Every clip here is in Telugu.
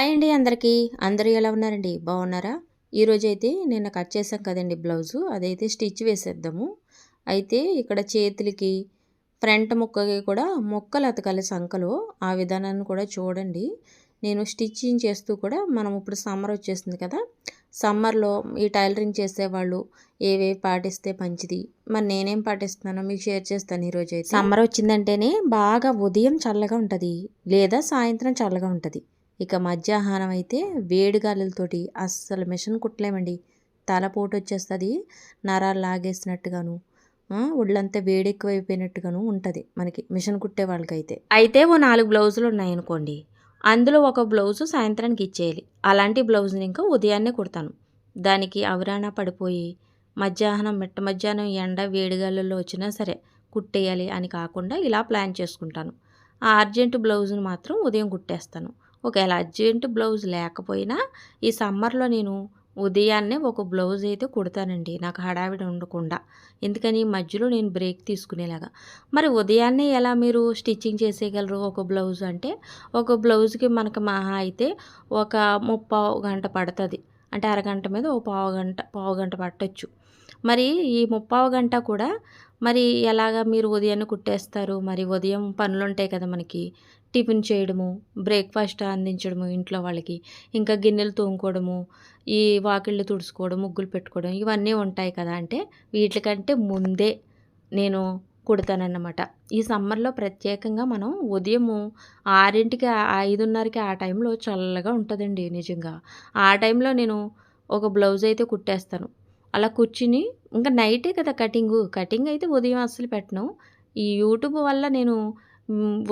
హాయ్ అండి అందరికీ. అందరూ ఎలా ఉన్నారండి? బాగున్నారా? ఈరోజు అయితే నిన్న కట్ చేసాం కదండి బ్లౌజు. అదైతే స్టిచ్ వేసేద్దాము. అయితే ఇక్కడ చేతులకి ఫ్రంట్ ముక్కకి కూడా మొక్కలు అతకాలి సంఖలో. ఆ విధానాన్ని కూడా చూడండి. నేను స్టిచ్చింగ్ చేస్తూ కూడా మనం ఇప్పుడు సమ్మర్ వచ్చేస్తుంది కదా. సమ్మర్లో ఈ టైలరింగ్ చేసేవాళ్ళు ఏవేవి పాటిస్తే మంచిది? మరి నేనేం పాటిస్తున్నానో మీకు షేర్ చేస్తాను ఈరోజు అయితే సమ్మర్ వచ్చిందంటేనే బాగా ఉదయం చల్లగా ఉంటుంది. లేదా సాయంత్రం చల్లగా ఉంటుంది. ఇక మధ్యాహ్నం అయితే వేడి గాలులతోటి అస్సలు మిషన్ కుట్టలేమండి. తలపోటు వచ్చేస్తుంది నరాలు లాగేసినట్టుగాను ఒళ్ళంతా వేడెక్కువైపోయినట్టుగాను ఉంటుంది మనకి మిషన్ కుట్టే వాళ్ళకైతే. అయితే ఓ నాలుగు బ్లౌజులు ఉన్నాయనుకోండి అందులో ఒక బ్లౌజు సాయంత్రానికి ఇచ్చేయాలి. అలాంటి బ్లౌజ్ని ఇంకా ఉదయాన్నే కుడతాను. దానికి అవరాణ పడిపోయి మధ్యాహ్నం మిట్ట మధ్యాహ్నం ఎండ వేడిగాలలో వచ్చినా సరే కుట్టేయాలి అని కాకుండా ఇలా ప్లాన్ చేసుకుంటాను. ఆ అర్జెంటు బ్లౌజ్ని మాత్రం ఉదయం కుట్టేస్తాను. ఒకవేళ అర్జెంట్ బ్లౌజ్ లేకపోయినా ఈ సమ్మర్లో నేను ఉదయాన్నే ఒక బ్లౌజ్ అయితే కుడతానండి నాకు హడావిడి ఉండకుండా. ఎందుకని మధ్యలో నేను బ్రేక్ తీసుకునేలాగా. మరి ఉదయాన్నే ఎలా మీరు స్టిచ్చింగ్ చేసేయగలరు ఒక బ్లౌజ్ అంటే? ఒక బ్లౌజ్కి మనకు మహా అయితే ఒక ముప్పావు గంట పడుతుంది. అంటే అరగంట మీద ఒక పావు గంట పావు గంట పట్టచ్చు. మరి ఈ ముప్పావు గంట కూడా మరి ఎలాగా మీరు ఉదయాన్నే కుట్టేస్తారు? మరి ఉదయం పనులు ఉంటాయి కదా మనకి. టిఫిన్ చేయడము బ్రేక్ఫాస్ట్ అందించడము ఇంట్లో వాళ్ళకి. ఇంకా గిన్నెలు తోముకోవడము ఈ వాకిళ్ళు తుడుచుకోవడం ముగ్గులు పెట్టుకోవడం ఇవన్నీ ఉంటాయి కదా. అంటే వీటికంటే ముందే నేను కుడతానన్నమాట. ఈ సమ్మర్లో ప్రత్యేకంగా మనం ఉదయము ఆరింటికి ఐదున్నరకి ఆ టైంలో చల్లగా ఉంటుందండి నిజంగా. ఆ టైంలో నేను ఒక బ్లౌజ్ అయితే కుట్టేస్తాను. అలా కూర్చుని ఇంకా నైటే కదా కటింగు. కటింగ్ అయితే ఉదయం అస్సలు పెట్టను. ఈ యూట్యూబ్ వల్ల నేను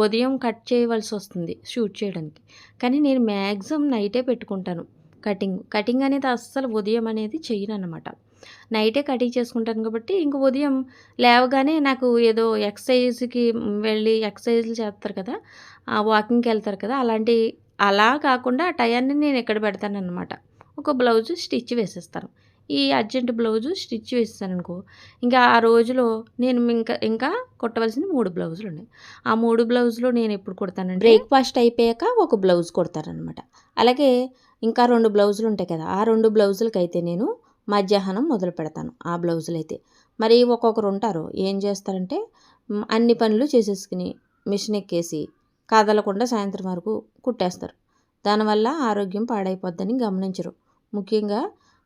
ఉదయం కట్ చేయవలసి వస్తుంది షూట్ చేయడానికి. కానీ నేను మ్యాక్సిమం నైటే పెట్టుకుంటాను కటింగ్. కటింగ్ అనేది అస్సలు ఉదయం అనేది చేయను అనమాట నైటే కటింగ్ చేసుకుంటాను కాబట్టి ఇంక ఉదయం లేవగానే నాకు ఏదో ఎక్సర్సైజ్కి వెళ్ళి ఎక్సర్సైజ్లు చేస్తారు కదా వాకింగ్కి వెళ్తారు కదా అలాంటి అలా కాకుండా ఆ టయాన్ని నేను ఎక్కడ పెడతాను అనమాట ఒక బ్లౌజ్ స్టిచ్ వేసేస్తాను. ఈ అర్జెంట్ బ్లౌజు స్టిచ్ వేస్తాను అనుకో ఇంకా ఆ రోజులో నేను ఇంకా ఇంకా కుట్టవలసిన మూడు బ్లౌజులు ఉన్నాయి ఆ మూడు బ్లౌజులు నేను ఎప్పుడు కుడతానంటే బ్రేక్ఫాస్ట్ అయిపోయాక ఒక బ్లౌజ్ కుడతానమాట అలాగే ఇంకా రెండు బ్లౌజులు ఉంటాయి కదా ఆ రెండు బ్లౌజులకి అయితే నేను మధ్యాహ్నం మొదలు పెడతాను ఆ బ్లౌజులు అయితే మరి ఒక్కొక్కరు ఉంటారు ఏం చేస్తారంటే అన్ని పనులు చేసేసుకుని మిషన్ ఎక్కేసి కదలకుండా సాయంత్రం వరకు కుట్టేస్తారు. దానివల్ల ఆరోగ్యం పాడైపోద్దని గమనించరు. ముఖ్యంగా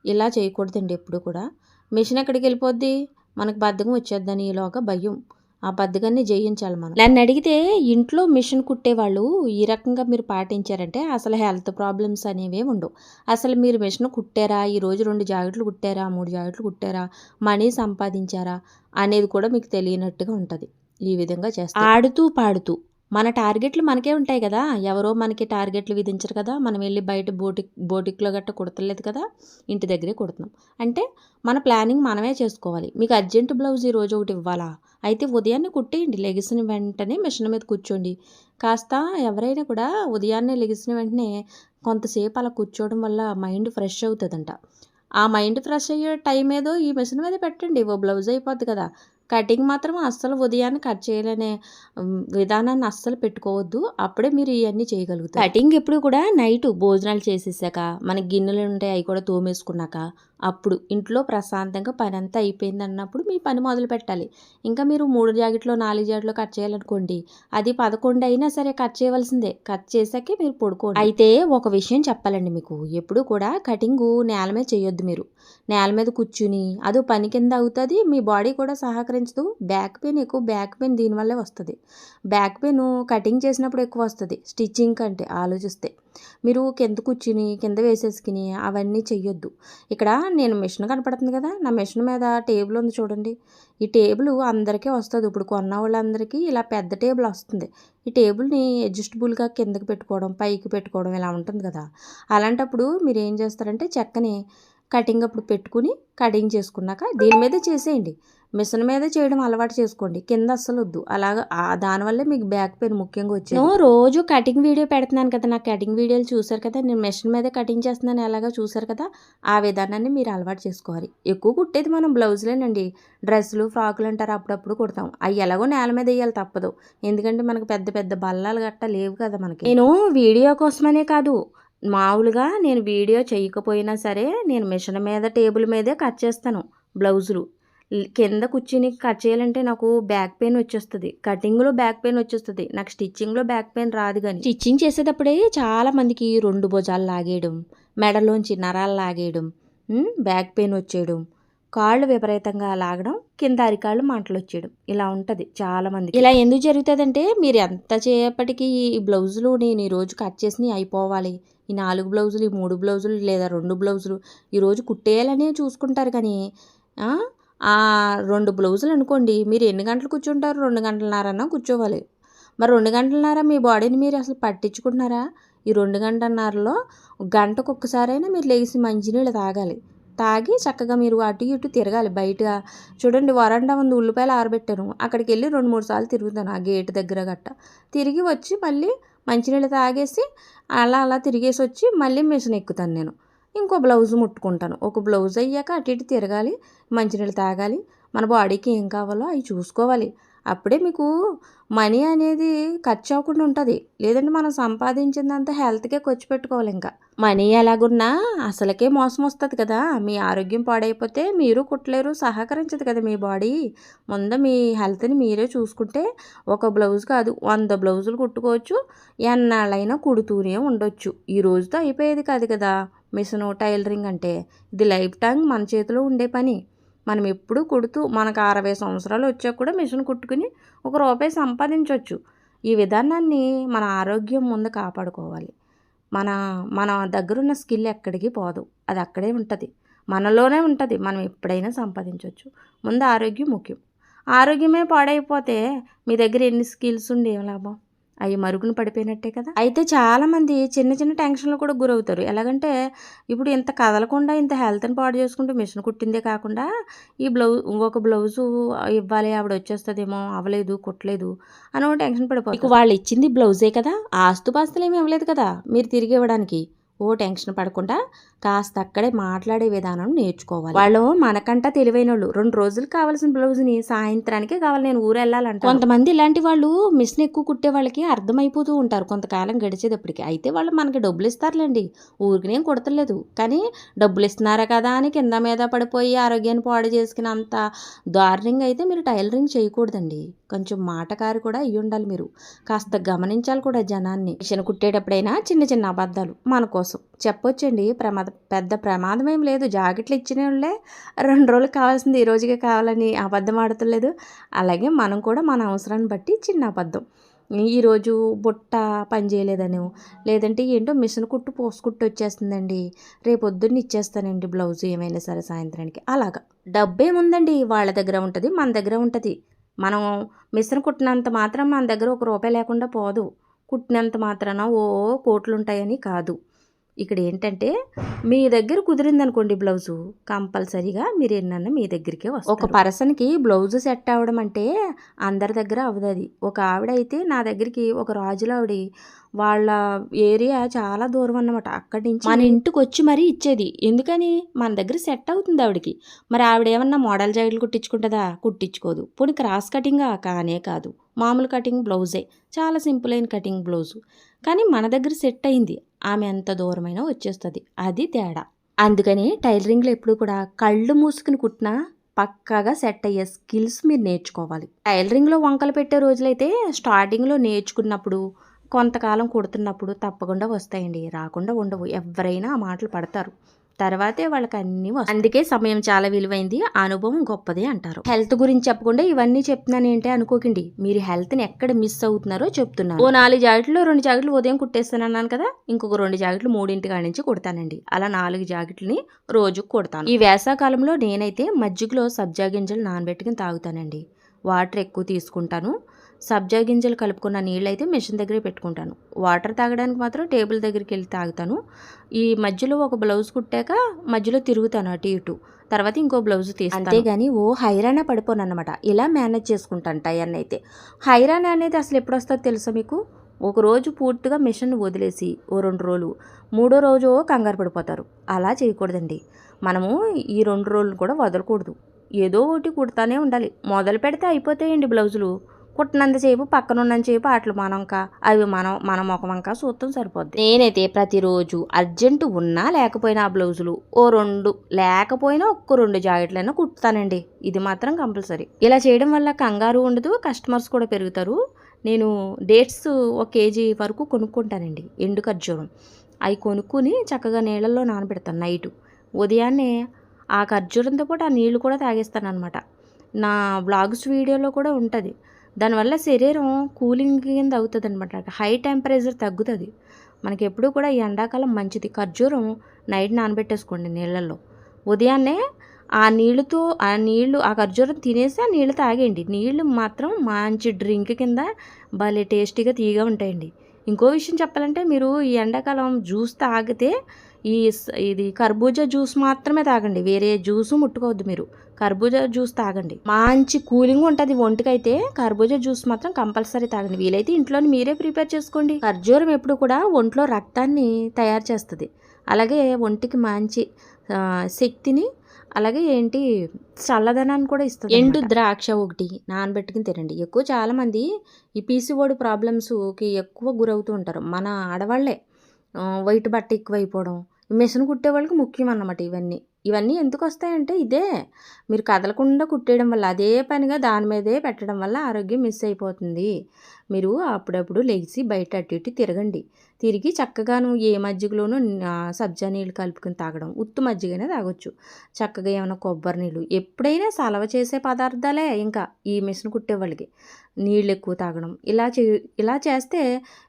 ఇలా చేయకూడదండి ఎప్పుడు కూడా. మిషన్ ఎక్కడికి వెళ్ళిపోద్ది? మనకు బద్ధకం వచ్చేద్దని ఈలోగా భయం. ఆ బద్ధకాన్ని జయించాలి మనం. నన్ను అడిగితే ఇంట్లో మిషన్ కుట్టేవాళ్ళు ఈ రకంగా మీరు పాటించారంటే అసలు హెల్త్ ప్రాబ్లమ్స్ అనేవి ఉండవు. అసలు మీరు మిషన్ కుట్టారా? ఈరోజు రెండు జాకెట్లు కుట్టారా? మూడు జాకెట్లు కుట్టారా? మనీ సంపాదించారా? అనేది కూడా మీకు తెలియనట్టుగా ఉంటుంది. ఈ విధంగా చేస్తారు. ఆడుతూ పాడుతూ. మన టార్గెట్లు మనకే ఉంటాయి కదా. ఎవరో మనకి టార్గెట్లు విధించరు కదా. మనం వెళ్ళి బయట బోటిక్ బోటిక్లో గట్ట కుడతలేదు కదా. ఇంటి దగ్గరే కుడుతున్నాం. అంటే మన ప్లానింగ్ మనమే చేసుకోవాలి. మీకు అర్జెంట్ బ్లౌజ్ ఈ రోజు ఒకటి ఇవ్వాలా? అయితే ఉదయాన్నే కుట్టేయండి. లెగిసిన వెంటనే మిషన్ మీద కూర్చోండి. కాస్త ఎవరైనా కూడా ఉదయాన్నే లెగిసిన వెంటనే కొంతసేపు అలా కూర్చోవడం వల్ల మైండ్ ఫ్రెష్ అవుతుందంట. ఆ మైండ్ ఫ్రెష్ అయ్యే టైం ఏదో ఈ మిషన్ మీద పెట్టండి. ఓ బ్లౌజ్ అయిపోద్ది కదా. కటింగ్ మాత్రం అస్సలు ఉదయాన్నే కట్ చేయాలనే విధానాన్ని అస్సలు పెట్టుకోవద్దు. అప్పుడే మీరు ఇవన్నీ చేయగలుగుతారు. కటింగ్ ఎప్పుడు కూడా నైట్ భోజనాలు చేసేసాక మనకి గిన్నెలు ఉంటాయి అవి కూడా తోమేసుకున్నాక అప్పుడు ఇంట్లో ప్రశాంతంగా పని అంతా అయిపోయింది అన్నప్పుడు మీ పని మొదలు పెట్టాలి. ఇంకా మీరు మూడు జాకెట్లో నాలుగు జాకెట్లో కట్ చేయాలనుకోండి. అది పదకొండు అయినా సరే కట్ చేయవలసిందే. కట్ చేసాకే మీరు పడుకోండి. అయితే ఒక విషయం చెప్పాలండి మీకు. ఎప్పుడు కూడా కటింగు నేల మీద చేయొద్దు మీరు. నేల మీద కూర్చుని అదో పని కింద అవుతుంది మీ బాడీ కూడా సహకరించదు. బ్యాక్ పెయిన్ ఎక్కువ బ్యాక్ పెయిన్ దీనివల్లే వస్తుంది. బ్యాక్ పెయిన్ కటింగ్ చేసినప్పుడు ఎక్కువ వస్తుంది. స్టిచ్చింగ్ కంటే ఆలోచిస్తే. మీరు కింద కూర్చుని కింద వేసేసుకుని అవన్నీ చెయ్యొద్దు. ఇక్కడ నేను మిషన్ కనపడుతుంది కదా నా మిషన్ మీద టేబుల్ ఉంది చూడండి. ఈ టేబుల్ అందరికీ వస్తుంది. ఇప్పుడు కొన్న వాళ్ళందరికీ ఇలా పెద్ద టేబుల్ వస్తుంది. ఈ టేబుల్ని అడ్జస్టబుల్గా కిందకి పెట్టుకోవడం పైకి పెట్టుకోవడం ఇలా ఉంటుంది కదా. అలాంటప్పుడు మీరు ఏం చేస్తారంటే చెక్కని కటింగ్ అప్పుడు పెట్టుకుని కటింగ్ చేసుకున్నాక దీని మీద చేసేయండి. మిషన్ మీద చేయడం అలవాటు చేసుకోండి. కింద అస్సలు వద్దు. అలాగా దానివల్లే మీకు బ్యాక్ పెయిన్ ముఖ్యంగా వచ్చింది. నేను రోజు కటింగ్ వీడియో పెడుతున్నాను కదా. నా కటింగ్ వీడియోలు చూసారు కదా. నేను మిషన్ మీద కటింగ్ చేస్తున్నాను ఎలాగో చూసారు కదా. ఆ విధానాన్ని మీరు అలవాటు చేసుకోవాలి. ఎక్కువ కుట్టేది మనం బ్లౌజులేనండి. డ్రెస్సులు ఫ్రాకులు అంటారు. అప్పుడప్పుడు కుడతాం. అవి ఎలాగో నేల మీద వేయాలి తప్పదు. ఎందుకంటే మనకు పెద్ద పెద్ద బల్లాలు గట్ట లేవు కదా మనకి. నేను వీడియో కోసమనే కాదు. మామూలుగా నేను వీడియో చేయకపోయినా సరే నేను మిషన్ మీద టేబుల్ మీదే కట్ చేస్తాను బ్లౌజులు. కింద కూర్చుని కట్ చేయాలంటే నాకు బ్యాక్ పెయిన్ వచ్చేస్తుంది. కటింగ్లో బ్యాక్ పెయిన్ వచ్చేస్తుంది. నాకు స్టిచ్చింగ్లో బ్యాక్ పెయిన్ రాదు కానీ. స్టిచ్చింగ్ చేసేటప్పుడే చాలా మందికి రెండు భుజాలు లాగేయడం మెడలోంచి నరాలు లాగేయడం బ్యాక్ పెయిన్ వచ్చేయడం కాళ్ళు విపరీతంగా లాగడం కింద అరికాళ్ళు మంటలు వచ్చేయడం ఇలా ఉంటుంది చాలా మందికి. ఇలా ఎందుకు జరుగుతుందంటే మీరు ఎంత చేపటికి ఈ బ్లౌజులు నేను ఈరోజు కట్ చేసి అయిపోవాలి. ఈ నాలుగు బ్లౌజులు ఈ మూడు బ్లౌజులు లేదా రెండు బ్లౌజులు ఈరోజు కుట్టేయాలనే చూసుకుంటారు కానీ ఆ, రెండు బ్లౌజులు అనుకోండి మీరు ఎన్ని గంటలు కూర్చుంటారు? రెండు గంటలన్నారన్నా కూర్చోవాలి. మరి రెండు గంటలన్నర మీ బాడీని మీరు అసలు పట్టించుకుంటున్నారా? ఈ రెండు గంటన్నరలో గంటకు ఒక్కసారైనా మీరు లేచి మంచినీళ్ళు తాగాలి. తాగి చక్కగా మీరు అటు ఇటు తిరగాలి. బయట చూడండి వరండా ఉంది ఉల్లిపాయలు ఆరబెట్టాను. అక్కడికి వెళ్ళి రెండు మూడు సార్లు తిరుగుతాను ఆ గేట్ దగ్గర గట్ట. తిరిగి వచ్చి మళ్ళీ మంచినీళ్ళు తాగేసి అలా అలా తిరిగేసి వచ్చి మళ్ళీ మిషన్ ఎక్కుతాను నేను. ఇంకో బ్లౌజ్ ముట్టుకుంటాను. ఒక బ్లౌజ్ అయ్యాక అటు ఇటు తిరగాలి మంచినీళ్ళు తాగాలి. మన బాడీకి ఏం కావాలో అవి చూసుకోవాలి. అప్పుడే మీకు మనీ అనేది ఖర్చు అవ్వకుండా ఉంటుంది. లేదంటే మనం సంపాదించిందంతా హెల్త్కే ఖర్చు పెట్టుకోవాలి ఇంకా. మనీ ఎలాగున్నా అసలకే మోసం వస్తుంది కదా. మీ ఆరోగ్యం పాడైపోతే మీరు కుట్టలేరు సహకరించదు కదా మీ బాడీ. ముందు మీ హెల్త్ని మీరే చూసుకుంటే ఒక బ్లౌజ్ కాదు వంద బ్లౌజులు కుట్టుకోవచ్చు ఎన్నాళ్ళైనా కుడుతూనే ఉండొచ్చు. ఈ రోజుతో అయిపోయేది కాదు కదా. మిషన్ టైలరింగ్ అంటే ఇది లైఫ్ టైం మన చేతిలో ఉండే పని. మనం ఎప్పుడూ కుడుతూ మనకు అరవై సంవత్సరాలు వచ్చాక కూడా మిషన్ కుట్టుకుని ఒక రూపాయి సంపాదించవచ్చు ఈ విధానాన్ని మన ఆరోగ్యం ముందు కాపాడుకోవాలి. మన మన దగ్గరున్న స్కిల్ ఎక్కడికి పోదు. అది అక్కడే ఉంటుంది. మనలోనే ఉంటుంది. మనం ఎప్పుడైనా సంపాదించవచ్చు ముందు ఆరోగ్యం ముఖ్యం. ఆరోగ్యమే పాడైపోతే మీ దగ్గర ఎన్ని స్కిల్స్ ఉండి ఏం లాభం? అవి మరుగున పడిపోయినట్టే కదా? అయితే చాలామంది చిన్న చిన్న టెన్షన్లు కూడా గురవుతారు. ఎలాగంటే ఇప్పుడు ఇంత కదలకుండా ఇంత హెల్త్ని పాడు చేసుకుంటూ మిషన్ కుట్టిందే కాకుండా ఈ బ్లౌజ్ ఒక బ్లౌజు ఇవ్వాలి ఆవిడ వచ్చేస్తుందేమో అవ్వలేదు కుట్టలేదు అని ఒక టెన్షన్ పడిపోతుంది వాళ్ళు ఇచ్చింది బ్లౌజే కదా? ఆస్తుపాస్తులు ఏమి ఇవ్వలేదు కదా? మీరు తిరిగి ఇవ్వడానికి. ఓ టెన్షన్ పడకుండా కాస్త అక్కడే మాట్లాడే విధానం నేర్చుకోవాలి. వాళ్ళు మనకంట తెలివైన వాళ్ళు రెండు రోజులు కావాల్సిన బ్లౌజ్ని సాయంత్రానికే కావాలి. నేను ఊరు వెళ్ళాలంట కొంతమంది ఇలాంటి వాళ్ళు మిషన్ ఎక్కువ కుట్టే వాళ్ళకి అర్థమైపోతూ ఉంటారు. కొంతకాలం గడిచేటప్పటికి. అయితే వాళ్ళు మనకి డబ్బులు ఇస్తారులేండి. ఊరికి నేను కుడతలేదు. కానీ డబ్బులు ఇస్తున్నారా కదా అని కింద మీద పడిపోయి ఆరోగ్యాన్ని పాడు చేసుకుని అంత దారుణంగా అయితే మీరు టైలరింగ్ చేయకూడదండి. కొంచెం మాటకారి కూడా అయ్యి ఉండాలి మీరు. కాస్త గమనించాలి కూడా జనాన్ని. మిషన్ కుట్టేటప్పుడైనా చిన్న చిన్న అబద్ధాలు మన కోసం. చెప్పొచ్చండి ప్రమాద పెద్ద ప్రమాదం ఏం లేదు. జాకెట్లు ఇచ్చిన వాళ్ళే రెండు రోజులు కావాల్సింది ఈ రోజుకే కావాలని అబద్ధం ఆడతలేదు. అలాగే మనం కూడా మన అవసరాన్ని బట్టి చిన్న అబద్ధం. ఈరోజు బుట్ట పని చేయలేదనో లేదంటే ఏంటో మిషన్ కుట్టు పోసుకుట్టు వచ్చేస్తుందండి. రేపు పొద్దున్న ఇచ్చేస్తానండి బ్లౌజ్ ఏమైనా సరే సాయంత్రానికి. అలాగా. డబ్బేముందండి వాళ్ళ దగ్గర ఉంటుంది మన దగ్గర ఉంటుంది. మనం మిషన్ కుట్టినంత మాత్రం మన దగ్గర ఒక రూపాయి లేకుండా పోదు. కుట్టినంత మాత్రాన ఓ కోట్లు ఉంటాయని కాదు. ఇక్కడ ఏంటంటే మీ దగ్గర కుదిరిందనుకోండి బ్లౌజు కంపల్సరీగా మీరు ఎన్నన్నా మీ దగ్గరికే వస్తారు. ఒక పర్సన్కి బ్లౌజ్ సెట్ అవ్వడం అంటే అందరి దగ్గర అవ్వదు అది. ఒక ఆవిడ అయితే నా దగ్గరికి ఒక రాజుల ఆవిడ వాళ్ళ ఏరియా చాలా దూరం అన్నమాట. అక్కడి నుంచి మన ఇంటికి వచ్చి మరీ ఇచ్చేది. ఎందుకని? మన దగ్గర సెట్ అవుతుంది ఆవిడకి. మరి ఆవిడ ఏమన్నా మోడల్ జాకెట్లు కుట్టించుకుంటుందా? కుట్టించుకోదు. పోనీ క్రాస్ కటింగా కానే కాదు. మామూలు కటింగ్ బ్లౌజే. చాలా సింపుల్ అయిన కటింగ్ బ్లౌజు. కానీ మన దగ్గర సెట్ అయింది. ఆమె ఎంత దూరమైనా వచ్చేస్తుంది. అది తేడా. అందుకని టైలరింగ్లో ఎప్పుడు కూడా కళ్ళు మూసుకుని కుట్టినా పక్కాగా సెట్ అయ్యే స్కిల్స్ మీరు నేర్చుకోవాలి. టైలరింగ్లో వంకలు పెట్టే రోజులైతే స్టార్టింగ్లో నేర్చుకున్నప్పుడు కొంతకాలం కుడుతున్నప్పుడు తప్పకుండా వస్తాయండి. రాకుండా ఉండవు. ఎవరైనా ఆ మాటలు పడతారు. తర్వాతే వాళ్ళకి అన్నీ అందుకే సమయం చాలా విలువైంది అనుభవం గొప్పది అంటారు. హెల్త్ గురించి చెప్పకుండా ఇవన్నీ చెప్తున్నాను ఏంటి అనుకోకండి. మీరు హెల్త్ని ఎక్కడ మిస్ అవుతున్నారో చెప్తున్నాను. ఓ నాలుగు జాకెట్లు రెండు జాకెట్లు ఉదయం కుట్టేస్తాను అన్నాను కదా ఇంకొక రెండు జాకెట్లు మూడింటి కాడి నుంచి కుడతానండి. అలా నాలుగు జాకెట్లని రోజుకు కుడతాను. ఈ వేసాకాలంలో నేనైతే మజ్జిగలో సబ్జా గింజలు నానబెట్టుకుని తాగుతానండి. వాటర్ ఎక్కువ తీసుకుంటాను. సబ్జా గింజలు కలుపుకున్న నీళ్ళు అయితే మిషన్ దగ్గరే పెట్టుకుంటాను. వాటర్ తాగడానికి మాత్రం టేబుల్ దగ్గరికి వెళ్ళి తాగుతాను. ఈ మధ్యలో ఒక బ్లౌజ్ కుట్టాక మధ్యలో తిరుగుతాను అటు ఇటు. తర్వాత ఇంకో బ్లౌజ్ తీస్తాను. అంతేగాని ఓ హైరాణ పడిపోను అనమాట ఇలా మేనేజ్ చేసుకుంటాను టైర్ని అయితే. హైరాణ అనేది అసలు ఎప్పుడు వస్తుందో తెలుసా మీకు? ఒక రోజు పూర్తిగా మిషన్ వదిలేసి ఓ రెండు రోజులు మూడో రోజు కంగారు పడిపోతారు. అలా చేయకూడదండి. మనము ఈ రెండు రోజులు కూడా వదలకూడదు. ఏదో ఒకటి కుడతానే ఉండాలి. మొదలు పెడితే అయిపోతాయండి బ్లౌజులు. కుట్టినంతసేపు పక్కన ఉన్నంతసేపు అట్లు మనంక అవి మనం మన ముఖమంక చూస్తాం సరిపోద్ది. నేనైతే ప్రతిరోజు అర్జెంటు ఉన్నా లేకపోయినా ఆ బ్లౌజులు ఓ రెండు లేకపోయినా ఒక్క రెండు జాకెట్లైనా కుట్టుతానండి. ఇది మాత్రం కంపల్సరీ. ఇలా చేయడం వల్ల కంగారు ఉండదు కస్టమర్స్ కూడా పెరుగుతారు. నేను డేట్స్ ఒక కేజీ వరకు కొనుక్కుంటానండి ఎండు ఖర్జూరం. అవి కొనుక్కుని చక్కగా నీళ్ళల్లో నానబెడతాను నైటు. ఉదయాన్నే ఆ ఖర్జూరంతో పాటు ఆ నీళ్ళు కూడా తాగేస్తాను అనమాట నా బ్లాగ్స్ వీడియోలో కూడా ఉంటుంది. దానివల్ల శరీరం కూలింగ్ కింద అవుతుంది అనమాట హై టెంపరేచర్ తగ్గుతుంది. మనకి ఎప్పుడు కూడా ఈ ఎండాకాలం మంచిది. ఖర్జూరం నైట్ నానబెట్టేసుకోండి నీళ్ళల్లో. ఉదయాన్నే ఆ నీళ్ళతో ఆ నీళ్ళు ఆ ఖర్జూరం తినేసి ఆ నీళ్ళు తాగేయండి. నీళ్ళు మాత్రం మంచి డ్రింక్ కింద భలే టేస్టీగా తీయగా ఉంటాయండి. ఇంకో విషయం చెప్పాలంటే మీరు ఈ ఎండాకాలం జ్యూస్ తాగితే ఈ ఇది కర్బూజా జ్యూస్ మాత్రమే తాగండి. వేరే జ్యూస్ ముట్టుకోవద్దు మీరు. కర్బూజా జ్యూస్ తాగండి. మంచి కూలింగ్ ఉంటుంది ఒంటికైతే కర్బూజా జ్యూస్ మాత్రం కంపల్సరీ తాగండి. వీలైతే ఇంట్లోని మీరే ప్రిపేర్ చేసుకోండి. ఖర్జూరం ఎప్పుడు కూడా ఒంట్లో రక్తాన్ని తయారు చేస్తుంది. అలాగే ఒంటికి మంచి శక్తిని అలాగే ఏంటి చల్లదనాన్ని కూడా ఇస్తుంది ఎండు ద్రాక్ష ఒకటి నానబెట్టుకుని తినండి. ఎక్కువ చాలామంది ఈ పీసీఓడి ప్రాబ్లమ్స్కి ఎక్కువ గురవుతూ ఉంటారు. మన ఆడవాళ్ళే వైట్ బట్ట ఎక్కువ అయిపోవడం మిషన్ కుట్టే వాళ్ళకి ముఖ్యం అన్నమాట ఇవన్నీ. ఇవన్నీ ఎందుకు వస్తాయంటే ఇదే. మీరు కదలకుండా కుట్టేయడం వల్ల అదే పనిగా దాని మీదే పెట్టడం వల్ల ఆరోగ్యం మిస్ అయిపోతుంది. మీరు అప్పుడప్పుడు లెగిసి బయట అటు ఇటు తిరగండి. తిరిగి చక్కగా నువ్వు ఏ మజ్జిగలోనూ సబ్జా నీళ్ళు కలుపుకొని తాగడం ఉత్తు మజ్జిగనే తాగొచ్చు. చక్కగా ఏమైనా కొబ్బరి నీళ్ళు ఎప్పుడైనా సలవ చేసే పదార్థాలే ఇంకా ఈ మిషన్ కుట్టే వాళ్ళకి. నీళ్ళు ఎక్కువ తాగడం ఇలా చే ఇలా చేస్తే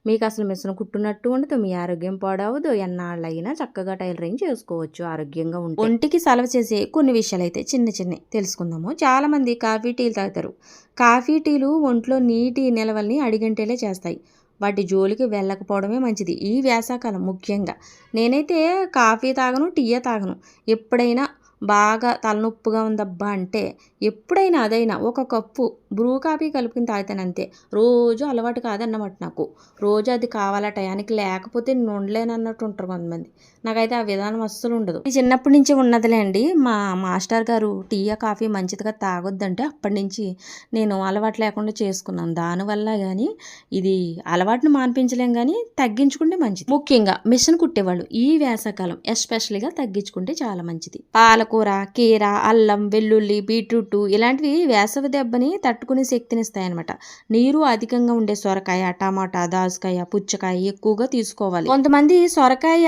మీకు అసలు మిషన్ కుట్టున్నట్టు ఉండదు మీ ఆరోగ్యం పాడవదు ఎన్నాళ్ళు అయినా చక్కగా టైలరింగ్ చేసుకోవచ్చు ఆరోగ్యంగా ఉంటే. ఒంటికి సలవ చేసే కొన్ని విషయాలు అయితే చిన్న చిన్న తెలుసుకుందాము. చాలామంది కాఫీ టీలు తాగుతారు. కాఫీ టీలు ఒంట్లో నీటి నిలవల్ని అడిగంటేలే చేస్తాయి. వాటి జోలికి వెళ్ళకపోవడమే మంచిది. ఈ వేసాకాలం ముఖ్యంగా. నేనైతే కాఫీ తాగను టీయే తాగను. ఎప్పుడైనా బాగా తలనొప్పిగా ఉందబ్బా అంటే ఎప్పుడైనా అదైనా ఒక కప్పు బ్రూ కాఫీ కలుపుకుని తాగుతాను అంతే. రోజు అలవాటు కాదన్నమాట నాకు. రోజు అది కావాల టయానికి లేకపోతే నేను ఉండలేనన్నట్టు ఉంటారు కొంతమంది. నాకైతే ఆ విధానం అస్సలు ఉండదు. చిన్నప్పటి నుంచి ఉన్నదిలే అండి. మా మాస్టర్ గారు టీ కాఫీ మంచిదిగా తాగొద్దంటే అప్పటి నుంచి నేను అలవాటు లేకుండా చేసుకున్నాను. దానివల్ల కానీ ఇది అలవాటును మాన్పించలేం కానీ తగ్గించుకుంటే మంచిది. ముఖ్యంగా మిషన్ కుట్టేవాళ్ళు ఈ వేసవకాలం ఎస్పెషల్గా తగ్గించుకుంటే చాలా మంచిది. పాలకూర కీర అల్లం వెల్లుల్లి బీట్రూట్ ఇలాంటివి వేసవి దెబ్బని తట్టుకునే శక్తినిస్తాయన్నమాట. నీరు అధికంగా ఉండే సొరకాయ టమాటా దాసకాయ పుచ్చకాయ ఎక్కువగా తీసుకోవాలి. కొంతమంది సొరకాయ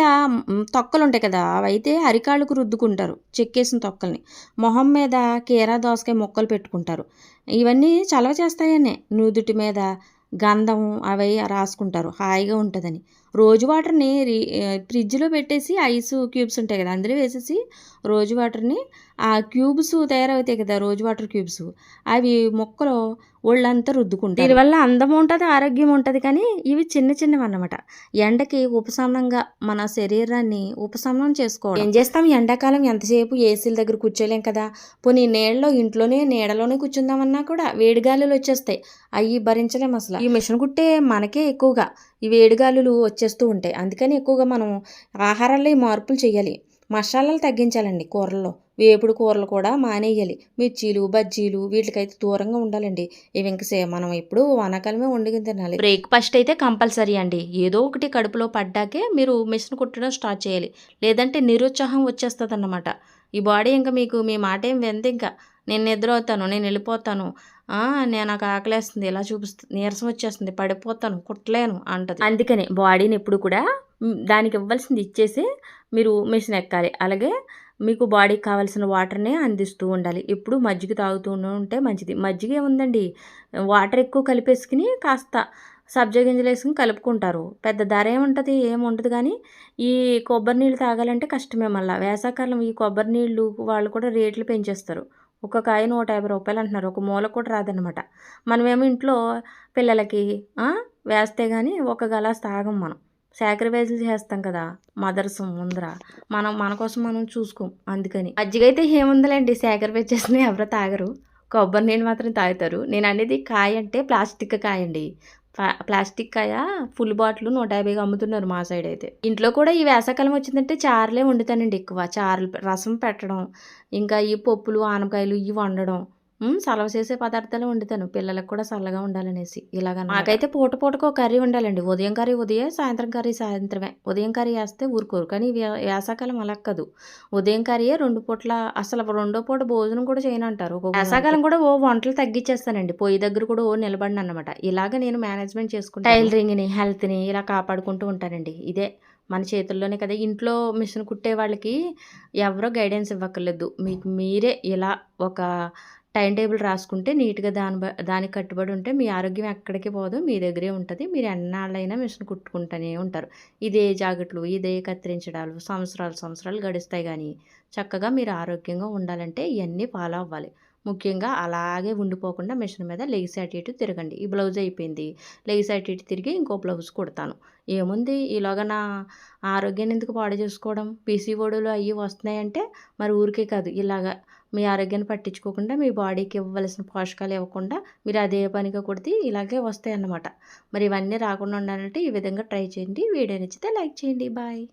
తొక్కలు ఉంటాయి కదా అవైతే అరికాళ్ళకు రుద్దుకుంటారు చెక్కేసిన తొక్కల్ని. మొహం మీద కీరా దోసకాయ మొక్కలు పెట్టుకుంటారు. ఇవన్నీ చలవ చేస్తాయనే. నుదుటి మీద గంధం అవి రాసుకుంటారు హాయిగా ఉంటుందని. రోజు వాటర్ని రీ ఫ్రిడ్జ్లో పెట్టేసి ఐస్ క్యూబ్స్ ఉంటాయి కదా అందులో వేసేసి రోజు వాటర్ని ఆ క్యూబ్స్ తయారవుతాయి కదా రోజు వాటర్ క్యూబ్స్ అవి మొక్కలు ఒళ్ళంతా రుద్దుకుంటారు దీనివల్ల అందం ఉంటుంది ఆరోగ్యం ఉంటుంది కానీ ఇవి చిన్న చిన్నవి అన్నమాట. ఎండకి ఉపశమనంగా మన శరీరాన్ని ఉపశమనం చేసుకోవడం. ఏం చేస్తాం? ఎండాకాలం ఎంతసేపు ఏసీల దగ్గర కూర్చోలేం కదా. పోనీ నీళ్ళలో ఇంట్లోనే నీడలోనే కూర్చుందామన్నా కూడా వేడిగాలులు వచ్చేస్తాయి. అవి భరించలేం అసలు. ఈ మిషన్ కుట్టే మనకే ఎక్కువగా. ఈ వేడిగాలులు వచ్చేస్తూ ఉంటాయి. అందుకని ఎక్కువగా మనం ఆహారాల్లో ఈ మార్పులు చేయాలి. మసాలాలు తగ్గించాలండి కూరల్లో. వేపుడు కూరలు కూడా మానేయాలి. మిర్చీలు బజ్జీలు వీటికైతే దూరంగా ఉండాలండి. ఇవి ఇంకసే మనం ఎప్పుడు వానాకాలమే వండుకుని తినాలి. బ్రేక్ఫాస్ట్ అయితే కంపల్సరీ అండి. ఏదో ఒకటి కడుపులో పడ్డాకే మీరు మిషన్ కుట్టడం స్టార్ట్ చేయాలి. లేదంటే నిరుత్సాహం వచ్చేస్తుంది అన్నమాట ఈ బాడీ ఇంకా మీకు మీ మాట ఏం వెంది ఇంకా నేను నిద్ర అవుతాను నేను వెళ్ళిపోతాను నేను నాకు ఆకలేస్తుంది ఇలా చూపిస్తుంది నీరసం వచ్చేస్తుంది పడిపోతాను కుట్టలేను అంటది. అందుకనే బాడీని ఎప్పుడు కూడా దానికి ఇవ్వాల్సింది ఇచ్చేసి మీరు మిషన్ ఎక్కాలి. అలాగే మీకు బాడీకి కావాల్సిన వాటర్నే అందిస్తూ ఉండాలి. ఎప్పుడు మజ్జిగ తాగుతూ ఉంటే మంచిది. మజ్జిగ ఏముందండి? వాటర్ ఎక్కువ కలిపేసుకుని కాస్త సబ్జా గింజలు వేసుకుని కలుపుకుంటారు. పెద్ద ధర ఏముంటుంది ఏముంటుంది కానీ ఈ కొబ్బరి నీళ్ళు తాగాలంటే కష్టమే మళ్ళీ. వేసాకాలం ఈ కొబ్బరి నీళ్ళు వాళ్ళు కూడా రేట్లు పెంచేస్తారు. ఒక కాయ నూట యాభై రూపాయలు అంటున్నారు. ఒక మూల కూడా రాదనమాట మనమేమో ఇంట్లో పిల్లలకి వేస్తే కానీ ఒక గలాస్ తాగం మనం. సాక్రిఫైజులు చేస్తాం కదా మదర్స్ ముందర. మనం మన కోసం మనం చూసుకోం అందుకని. మజ్జిగైతే ఏముందలేండి ఏముందిలేండి చేసినా ఎవరో ఎవరు తాగరు. కొబ్బరి నీళ్ళు మాత్రం తాగుతారు. నేను అనేది కాయ అంటే ప్లాస్టిక్ కాయ అండి ప్లాస్టిక్ కాయ ఫుల్ బాటిల్ నూట యాభైగా అమ్ముతున్నారు మా సైడ్ అయితే. ఇంట్లో కూడా ఈ వేసవకాలం వచ్చిందంటే చారులే వండుతానండి ఎక్కువ. చారులు రసం పెట్టడం ఇంకా ఈ పప్పులు ఆనపకాయలు ఇవి వండడం. సలవ చేసే పదార్థాలు వండుతాను. పిల్లలకు కూడా చల్లగా ఉండాలనేసి. ఇలాగనమాట. నాకైతే పూట పూటకో కర్రీ ఉండాలండి. ఉదయం కర్రీ ఉదయే, సాయంత్రం కర్రీ సాయంత్రమే. ఉదయం కర్రీ ఏస్తే ఊరుకోరు. కానీ వ్య వేసవికాలం అలా కాదు. ఉదయం కర్రీయే 2 పూట్ల అసలు రెండో పూట భోజనం కూడా చేయనంటారు. ఒక్కొక్క వేసవికాలం కూడా ఓ వంటలు తగ్గిచ్చేస్తానండి. పొయ్యి దగ్గర కూడా ఓ నిలబడననమాట. ఇలాగ నేను మేనేజ్‌మెంట్ చేసుకుంటాను. టైలరింగ్‌ని, హెల్త్‌ని ఇలా కాపాడుకుంటూ ఉంటానండి. ఇదే మన చేతుల్లోనే కదా! ఇంట్లో మిషన్ కుట్టే వాళ్ళకి ఎవరో గైడెన్స్ ఇవ్వక్కర్లేదు. మీకు మీరే ఇలా ఒక టైం టేబుల్ రాసుకుంటే నీట్‌గా దాని బ దానికి కట్టుబడి ఉంటే మీ ఆరోగ్యం ఎక్కడికి పోదు. మీ దగ్గరే ఉంటుంది మీరు ఎన్నాళ్ళైనా మిషన్ కుట్టుకుంటూనే ఉంటారు. ఇదే జాకెట్లు, ఇదే కత్తిరించడాలు సంవత్సరాలు సంవత్సరాలు గడుస్తాయి కానీ చక్కగా మీరు ఆరోగ్యంగా ఉండాలంటే ఇవన్నీ ఫాలో అవ్వాలి. ముఖ్యంగా అలాగే ఉండిపోకుండా మిషన్ మీద లెగ్స్ అటు ఇటు తిరగండి. ఈ బ్లౌజ్ అయిపోయింది. లెగ్స్ అటు ఇటు తిరిగి ఇంకో బ్లౌజ్ కుడతాను. ఏముంది ఈలోగా నా ఆరోగ్యాన్ని ఎందుకు పాడు చేసుకోవడం? పీసీఓడీలు అవి వస్తున్నాయంటే మరి ఊరికే కాదు ఇలాగా మీ ఆరోగ్యాన్ని పట్టించుకోకుండా మీ బాడీకి ఇవ్వవలసిన పోషకాలు ఇవ్వకుండా మీరు అదే పనిగా కొడితే ఇలాగే వస్తాయి అన్నమాట మరి ఇవన్నీ రాకుండా ఉండాలంటే ఈ విధంగా ట్రై చేయండి. వీడియో నచ్చితే లైక్ చేయండి. బాయ్.